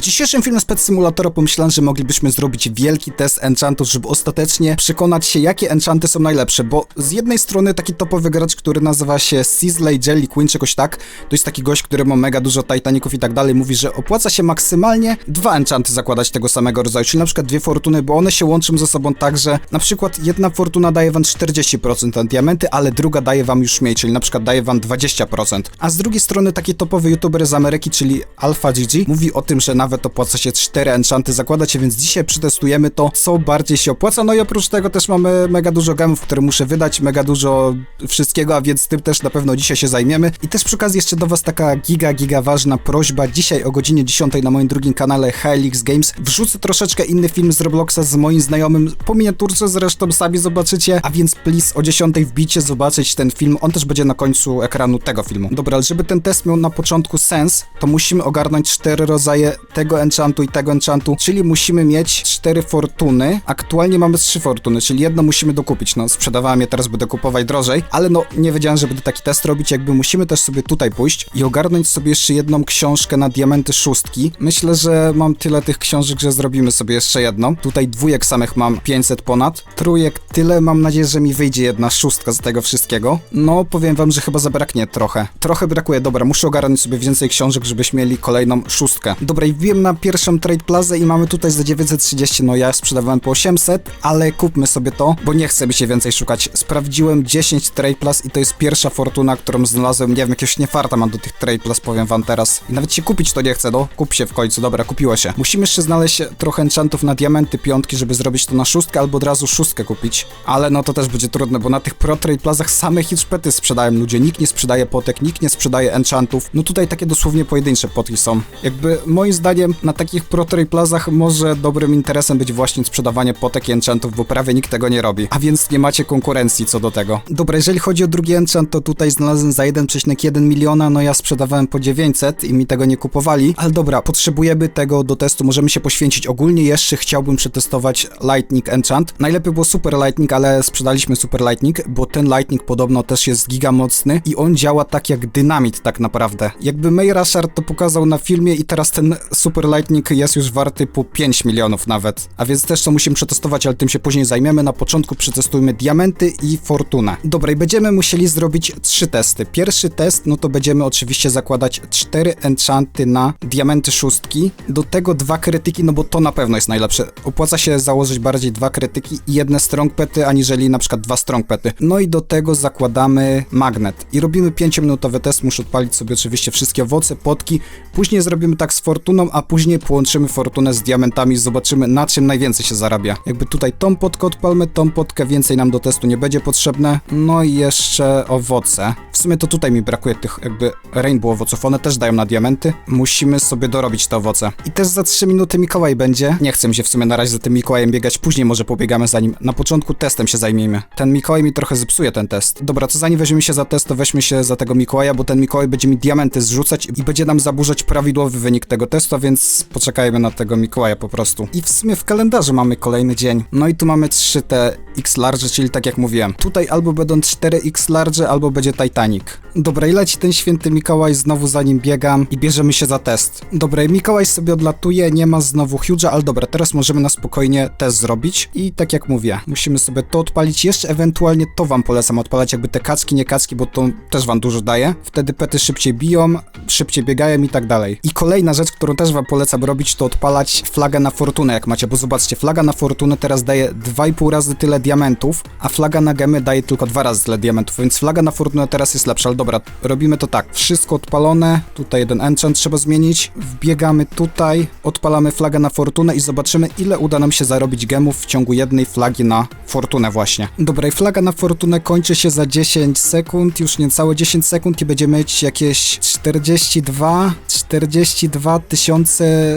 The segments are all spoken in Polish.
W dzisiejszym filmie z Pet Simulatora pomyślałem, że moglibyśmy zrobić wielki test enchantów, żeby ostatecznie przekonać się, jakie enchanty są najlepsze, bo z jednej strony taki topowy gracz, który nazywa się Sisley Jelly Queen, czegoś tak, to jest taki gość, który ma mega dużo Titaników i tak dalej, mówi, że opłaca się maksymalnie dwa enchanty zakładać tego samego rodzaju, czyli na przykład dwie fortuny, bo one się łączą ze sobą tak, że na przykład jedna fortuna daje wam 40% na diamenty, ale druga daje wam już mniej, czyli na przykład daje wam 20%. A z drugiej strony taki topowy youtuber z Ameryki, czyli Alpha GG, mówi o tym, że nawet opłaca się 4 enchanty zakładać, więc dzisiaj przetestujemy to, co bardziej się opłaca. No i oprócz tego też mamy mega dużo gemów, które muszę wydać, mega dużo wszystkiego, a więc tym też na pewno dzisiaj się zajmiemy. I też przy okazji jeszcze do was taka giga, giga ważna prośba. Dzisiaj o godzinie 10 na moim drugim kanale Helix Games wrzucę troszeczkę inny film z Robloxa z moim znajomym, po miniaturce zresztą sami zobaczycie, a więc please o 10 wbicie zobaczyć ten film, on też będzie na końcu ekranu tego filmu. Dobra, ale żeby ten test miał na początku sens, to musimy ogarnąć cztery rodzaje tego enchantu i tego enchantu, czyli musimy mieć cztery fortuny. Aktualnie mamy trzy fortuny, czyli jedno musimy dokupić. No, sprzedawałem je, teraz będę kupować drożej, ale no, nie wiedziałem, że będę taki test robić, jakby musimy też sobie tutaj pójść i ogarnąć sobie jeszcze jedną książkę na diamenty szóstki. Myślę, że mam tyle tych książek, że zrobimy sobie jeszcze jedną. Tutaj dwójek samych mam 500 ponad, trójek tyle, mam nadzieję, że mi wyjdzie jedna szóstka z tego wszystkiego. No, powiem wam, że chyba zabraknie trochę. Trochę brakuje, dobra, muszę ogarnąć sobie więcej książek, żebyśmy mieli kolejną szóstkę. Dobra, i wbiłem na pierwszą Trade Plazę i mamy tutaj za 930, no ja sprzedawałem po 800, ale kupmy sobie to, bo nie chcę mi się więcej szukać. Sprawdziłem 10 Trade Plus i to jest pierwsza fortuna, którą znalazłem, nie wiem, jakiegoś niefarta mam do tych Trade Plus, powiem wam teraz. I nawet się kupić to nie chcę, no, kup się w końcu, dobra, kupiło się. Musimy jeszcze znaleźć trochę enchantów na diamenty piątki, żeby zrobić to na szóstkę, albo od razu szóstkę kupić. Ale no to też będzie trudne, bo na tych Pro Trade Plazach same hitchpety sprzedają ludzie, nikt nie sprzedaje potek, nikt nie sprzedaje enchantów. No tutaj takie dosłownie pojedyncze potki są. Jakby moim zdaniem na takich Pro Trade Plazach może dobrym interesem być właśnie sprzedawanie potek i enchantów, bo prawie nikt tego nie robi. A więc nie macie konkurencji co do tego. Dobra, jeżeli chodzi o drugi enchant, to tutaj znalazłem za 1,1 miliona, no ja sprzedawałem po 900 i mi tego nie kupowali. Ale dobra, potrzebujemy tego do testu, możemy się poświęcić. Ogólnie jeszcze chciałbym przetestować Lightning Enchant. Najlepiej było Super Lightning, ale sprzedaliśmy Super Lightning, bo ten Lightning podobno też jest giga mocny i on działa tak jak dynamit tak naprawdę. Jakby May Rashard to pokazał na filmie i teraz ten Super Lightning jest już warty po 5 milionów nawet. A więc też to musimy przetestować, ale tym się później zajmiemy. Na początku przetestujmy diamenty i fortunę. Dobra, i będziemy musieli zrobić trzy testy. Pierwszy test, no to będziemy oczywiście zakładać cztery enchanty na diamenty szóstki. Do tego dwa krytyki, no bo to na pewno jest najlepsze. Opłaca się założyć bardziej dwa krytyki i jedne strong pety, aniżeli na przykład dwa strong pety. No i do tego zakładamy magnet. I robimy 5-minutowy test, muszę odpalić sobie oczywiście wszystkie owoce, potki. Później zrobimy tak z fortuną, a później połączymy fortunę z diamentami i zobaczymy na czym najwięcej się zarabia. Jakby tutaj tą potkę odpalmy, tą potkę więcej nam do testu nie będzie potrzebne. No i jeszcze owoce. W sumie to tutaj mi brakuje tych jakby rainbow owoców, one też dają na diamenty. Musimy sobie dorobić te owoce. I też za 3 minuty Mikołaj będzie. Nie chcę się w sumie na razie za tym Mikołajem biegać, później może pobiegamy za nim. Na początku testem się zajmijmy. Ten Mikołaj mi trochę zepsuje ten test. Dobra, to zanim weźmiemy się za test, to weźmy się za tego Mikołaja, bo ten Mikołaj będzie mi diamenty zrzucać i będzie nam zaburzać prawidłowy wynik tego testu, a więc poczekajmy na tego Mikołaja po prostu. I w sumie w kalendarzu mamy kolejny dzień. No i tu mamy 3 te X large, czyli tak jak mówiłem. Tutaj albo będą 4 X large, albo będzie Titanic. Dobra, i leci ten święty Mikołaj, znowu za nim biegam i bierzemy się za test. Dobra, i Mikołaj sobie odlatuje, nie ma znowu huge'a, ale dobra, teraz możemy na spokojnie test zrobić i tak jak mówię, musimy sobie to odpalić, jeszcze ewentualnie to wam polecam odpalać, jakby te kacki, nie kacki, bo to też wam dużo daje. Wtedy pety szybciej biją, szybciej biegają i tak dalej. I kolejna rzecz, którą też wam polecam robić, to odpalać flagę na fortunę, jak macie, bo zobaczcie, flaga na fortunę teraz daje 2,5 razy tyle diamentów, a flaga na gemy daje tylko 2 razy tyle diamentów, więc flaga na fortunę teraz jest lepsza, ale dobra, robimy to tak. Wszystko odpalone, tutaj jeden enchant trzeba zmienić, wbiegamy tutaj, odpalamy flagę na fortunę i zobaczymy, ile uda nam się zarobić gemów w ciągu jednej flagi na fortunę właśnie. Dobra, i flaga na fortunę kończy się za 10 sekund, już niecałe 10 sekund i będziemy mieć jakieś 42, 42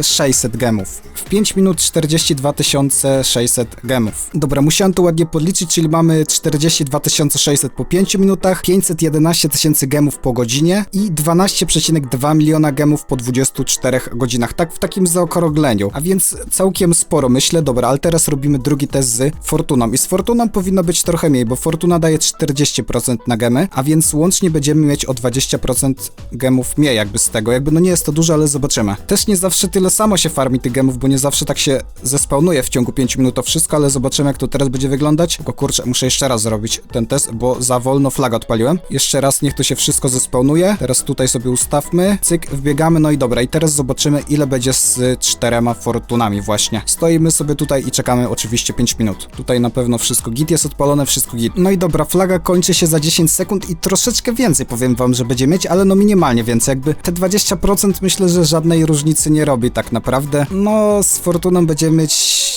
600 gemów. W 5 minut 42 600 gemów. Dobra, musiałem to ładnie podliczyć, czyli mamy 42 600 po 5 minutach, 511 tysięcy gemów po godzinie i 12,2 miliona gemów po 24 godzinach. Tak w takim zaokrągleniu. A więc całkiem sporo myślę. Dobra, ale teraz robimy drugi test z Fortuną. I z Fortuną powinno być trochę mniej, bo Fortuna daje 40% na gemy, a więc łącznie będziemy mieć o 20% gemów mniej jakby z tego. Jakby no nie jest to dużo, ale zobaczymy. Też nie nie zawsze tyle samo się farmi tych gemów, bo nie zawsze tak się zespełnuje w ciągu 5 minut to wszystko, ale zobaczymy jak to teraz będzie wyglądać. Tylko kurczę, muszę jeszcze raz zrobić ten test, bo za wolno flagę odpaliłem. Jeszcze raz niech to się wszystko zespełnuje. Teraz tutaj sobie ustawmy, cyk, wbiegamy, no i dobra. I teraz zobaczymy ile będzie z czterema fortunami właśnie. Stoimy sobie tutaj i czekamy oczywiście 5 minut. Tutaj na pewno wszystko git jest odpalone, wszystko git. No i dobra, flaga kończy się za 10 sekund i troszeczkę więcej powiem wam, że będzie mieć, ale no minimalnie więcej. Jakby te 20% myślę, że żadnej różnicy nie robi tak naprawdę. No z fortuną będziemy mieć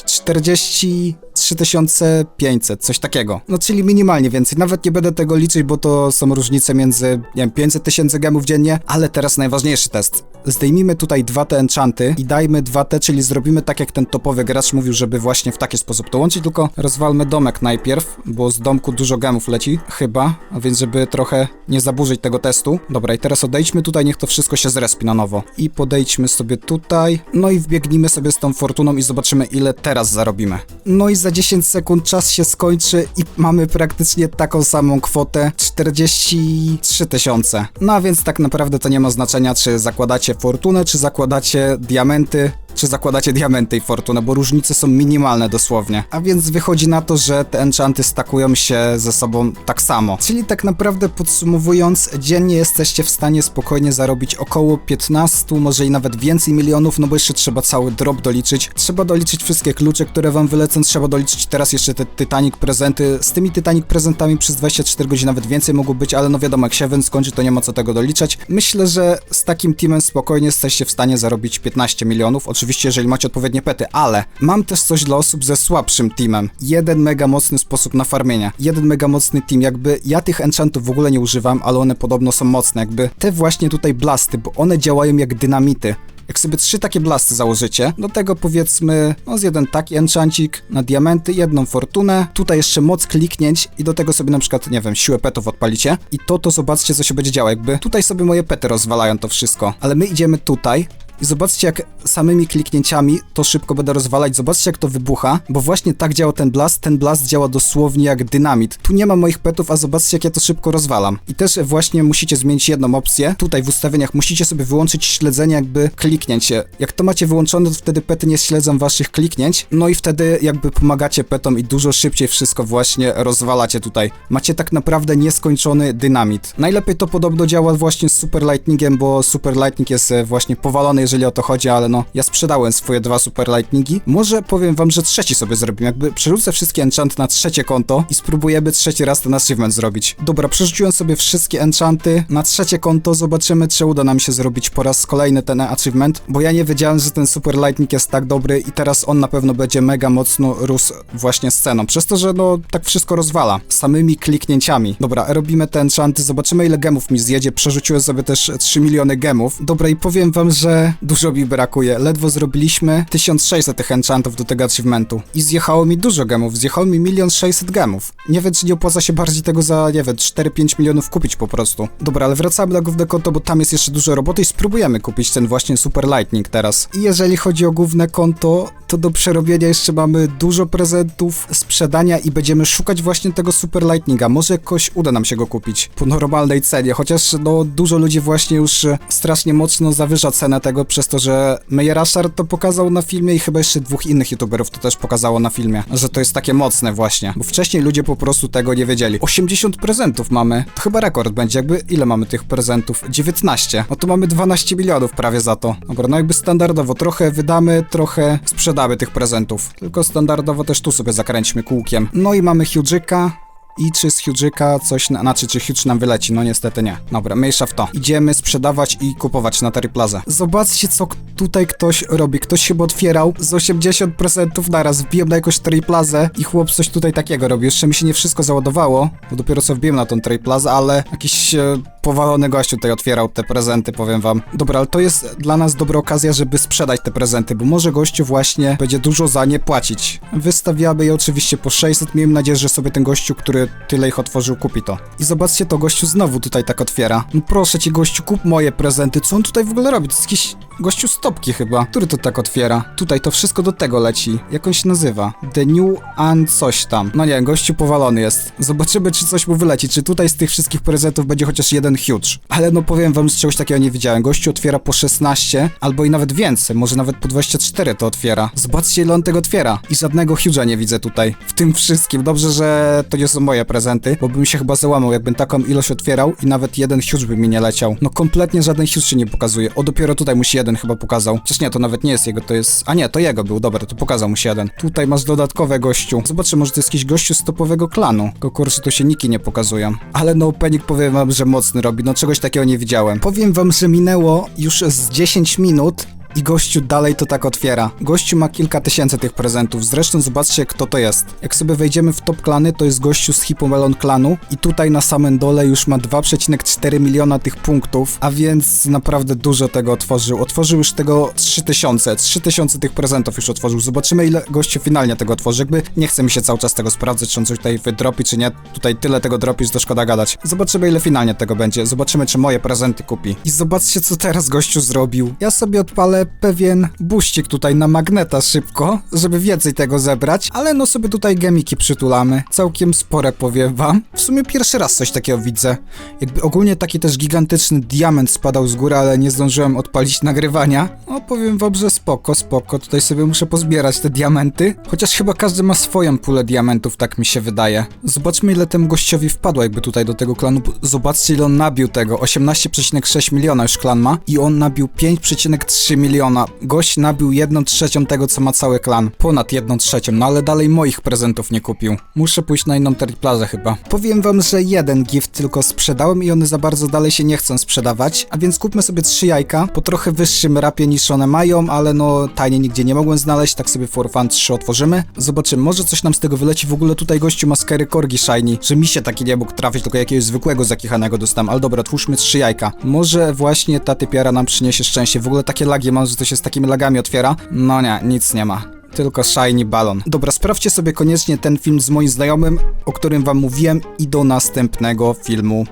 40 3500, coś takiego. No czyli minimalnie więcej. Nawet nie będę tego liczyć, bo to są różnice między, nie wiem, 500 tysięcy gemów dziennie, ale teraz najważniejszy test. Zdejmijmy tutaj dwa te enchanty i dajmy dwa te, czyli zrobimy tak jak ten topowy gracz mówił, żeby właśnie w taki sposób to łączyć, tylko rozwalmy domek najpierw, bo z domku dużo gemów leci, chyba, więc żeby trochę nie zaburzyć tego testu. Dobra, i teraz odejdźmy tutaj, niech to wszystko się zrespi na nowo. I podejdźmy sobie tutaj, no i wbiegnijmy sobie z tą fortuną i zobaczymy ile teraz zarobimy. No i za 10 sekund czas się skończy i mamy praktycznie taką samą kwotę 43 tysiące. No a więc tak naprawdę to nie ma znaczenia, czy zakładacie fortunę, czy zakładacie diamenty czy zakładacie diamenty i fortunę, bo różnice są minimalne dosłownie. A więc wychodzi na to, że te enchanty stakują się ze sobą tak samo. Czyli tak naprawdę podsumowując, dziennie jesteście w stanie spokojnie zarobić około 15, może i nawet więcej milionów, no bo jeszcze trzeba cały drop doliczyć. Trzeba doliczyć wszystkie klucze, które wam wylecą, trzeba doliczyć teraz jeszcze te Titanic prezenty. Z tymi Titanic prezentami przez 24 godziny nawet więcej mogło być, ale no wiadomo, jak się event skończy, to nie ma co tego doliczać. Myślę, że z takim teamem spokojnie jesteście w stanie zarobić 15 milionów. Oczywiście oczywiście jeżeli macie odpowiednie pety, ale mam też coś dla osób ze słabszym teamem. Jeden mega mocny sposób na farmienie. Jeden mega mocny team, jakby ja tych enchantów w ogóle nie używam, ale one podobno są mocne, jakby te właśnie tutaj blasty, bo one działają jak dynamity. Jak sobie trzy takie blasty założycie, do tego powiedzmy, no z jeden taki enchantik na diamenty, jedną fortunę, tutaj jeszcze moc kliknięć i do tego sobie na przykład, nie wiem, siłę petów odpalicie i to, to zobaczcie, co się będzie działo, jakby tutaj sobie moje pety rozwalają to wszystko, ale my idziemy tutaj, i zobaczcie, jak samymi kliknięciami to szybko będę rozwalać. Zobaczcie, jak to wybucha, bo właśnie tak działa ten blast. Ten blast działa dosłownie jak dynamit. Tu nie ma moich petów, a zobaczcie, jak ja to szybko rozwalam. I też właśnie musicie zmienić jedną opcję. Tutaj w ustawieniach musicie sobie wyłączyć śledzenie jakby kliknięć. Jak to macie wyłączone, to wtedy pety nie śledzą waszych kliknięć. No i wtedy jakby pomagacie petom i dużo szybciej wszystko właśnie rozwalacie tutaj. Macie tak naprawdę nieskończony dynamit. Najlepiej to podobno działa właśnie z Super Lightningiem, bo Super Lightning jest e, właśnie powalony jeżeli o to chodzi, ale no, ja sprzedałem swoje dwa super lightningi. Może powiem wam, że trzeci sobie zrobimy, jakby przerzucę wszystkie enchanty na trzecie konto i spróbujemy trzeci raz ten achievement zrobić. Dobra, przerzuciłem sobie wszystkie enchanty na trzecie konto, zobaczymy, czy uda nam się zrobić po raz kolejny ten achievement, bo ja nie wiedziałem, że ten super lightning jest tak dobry i teraz on na pewno będzie mega mocno rósł właśnie sceną, przez to, że no, tak wszystko rozwala, samymi kliknięciami. Dobra, robimy te enchanty, zobaczymy ile gemów mi zjedzie, przerzuciłem sobie też 3 miliony gemów. Dobra, i powiem wam, że dużo mi brakuje. Ledwo zrobiliśmy 1600 tych enchantów do tego achievementu. I zjechało mi dużo gemów, zjechało mi 1 600 gemów. Nie wiem, czy nie opłaca się bardziej tego za, nie wiem, 4-5 milionów kupić po prostu. Dobra, ale wracamy na główne konto, bo tam jest jeszcze dużo roboty i spróbujemy kupić ten właśnie Super Lightning teraz. I jeżeli chodzi o główne konto, to do przerobienia jeszcze mamy dużo prezentów, sprzedania i będziemy szukać właśnie tego Super Lightninga. Może jakoś uda nam się go kupić po normalnej cenie, chociaż no dużo ludzi właśnie już strasznie mocno zawyża cenę tego przez to, że Meyer Ashar to pokazał na filmie i chyba jeszcze dwóch innych youtuberów to też pokazało na filmie, że to jest takie mocne właśnie, bo wcześniej ludzie po prostu tego nie wiedzieli. 80 prezentów mamy, to chyba rekord będzie, jakby ile mamy tych prezentów? 19. No to mamy 12 milionów prawie za to. Dobra, no jakby standardowo, trochę wydamy, trochę sprzedamy tych prezentów. Tylko standardowo też tu sobie zakręćmy kółkiem. No i mamy Huge'yka, i czy z Huge'yka coś, na, znaczy czy Huge nam wyleci, no niestety nie. Dobra, mniejsza w to. Idziemy sprzedawać i kupować na Terry Plaza. Zobaczcie co tutaj ktoś robi. Ktoś chyba otwierał z 80% naraz. Wbiłem na jakąś Terry Plazę i chłop coś tutaj takiego robi. Jeszcze mi się nie wszystko załadowało, bo dopiero co wbiłem na tą Terry Plaza, ale jakiś e, powalony gościu tutaj otwierał te prezenty, powiem wam. Dobra, ale to jest dla nas dobra okazja, żeby sprzedać te prezenty, bo może gościu właśnie będzie dużo za nie płacić. Wystawiamy je oczywiście po 600. Miejmy nadzieję, że sobie ten gościu, który tyle ich otworzył, kupi to. I zobaczcie, to gościu znowu tutaj tak otwiera. No proszę cię, gościu, kup moje prezenty. Co on tutaj w ogóle robi? To jest jakiś gościu stopki chyba. Który to tak otwiera? Tutaj to wszystko do tego leci. Jak on się nazywa? The New and coś tam. No nie, gościu powalony jest. Zobaczymy, czy coś mu wyleci. Czy tutaj z tych wszystkich prezentów będzie chociaż jeden huge. Ale no powiem wam, że czegoś takiego nie widziałem. Gościu otwiera po 16, albo i nawet więcej. Może nawet po 24 to otwiera. Zobaczcie, ile on tego otwiera. I żadnego huge'a nie widzę tutaj. W tym wszystkim. Dobrze, że to nie są moje prezenty, bo bym się chyba załamał, jakbym taką ilość otwierał i nawet jeden huge by mi nie leciał. No kompletnie żaden huge się nie pokazuje. O, dopiero tutaj mu się jeden chyba pokazał. Przecież nie, to nawet nie jest jego, to jest... A nie, to jego był, dobra, to pokazał mu się jeden. Tutaj masz dodatkowe gościu. Zobaczę, może to jest jakiś gościu z topowego klanu. Tylko tu się niki nie pokazują. Ale no, Penik powiem wam, że mocny robi. No czegoś takiego nie widziałem. Powiem wam, że minęło już z 10 minut i gościu dalej to tak otwiera. Gościu ma kilka tysięcy tych prezentów. Zresztą zobaczcie, kto to jest. Jak sobie wejdziemy w top klany, to jest gościu z Hippomelon klanu i tutaj na samym dole już ma 2,4 miliona tych punktów, a więc naprawdę dużo tego otworzył. Otworzył już tego 3000. 3000 tych prezentów już otworzył. Zobaczymy, ile gościu finalnie tego otworzy. Jakby nie chce mi się cały czas tego sprawdzać, czy on coś tutaj wydropi, czy nie. Tutaj tyle tego dropi, że to szkoda gadać. Zobaczymy, ile finalnie tego będzie. Zobaczymy, czy moje prezenty kupi. I zobaczcie, co teraz gościu zrobił. Ja sobie odpalę pewien buścik tutaj na magneta szybko, żeby więcej tego zebrać, ale no sobie tutaj gemiki przytulamy. Całkiem spore powiem wam. W sumie pierwszy raz coś takiego widzę. Jakby ogólnie taki też gigantyczny diament spadał z góry, ale nie zdążyłem odpalić nagrywania. No powiem wam, że spoko, spoko. Tutaj sobie muszę pozbierać te diamenty. Chociaż chyba każdy ma swoją pulę diamentów, tak mi się wydaje. Zobaczmy ile temu gościowi wpadło jakby tutaj do tego klanu. Zobaczcie ile on nabił tego. 18,6 miliona już klan ma i on nabił 5,3 miliona. Gość nabił 1 trzecią tego, co ma cały klan. Ponad 1 trzecią, no ale dalej moich prezentów nie kupił. Muszę pójść na inną terriplazę chyba. Powiem wam, że jeden gift tylko sprzedałem i one za bardzo dalej się nie chcą sprzedawać, a więc kupmy sobie trzy jajka po trochę wyższym rapie niż one mają, ale no tajnie nigdzie nie mogłem znaleźć, tak sobie for fun 3 otworzymy. Zobaczymy, może coś nam z tego wyleci. W ogóle tutaj gościu ma skery korgi shiny, że mi się taki nie mógł trafić, tylko jakiegoś zwykłego zakichanego dostałem. Ale dobra, twórzmy trzy jajka. Może właśnie ta typiara nam przyniesie szczęście. W ogóle takie lagi mam, że to się z takimi lagami otwiera. No nie, nic nie ma tylko shiny balon. Dobra, sprawdźcie sobie koniecznie ten film z moim znajomym, o którym wam mówiłem i do następnego filmu.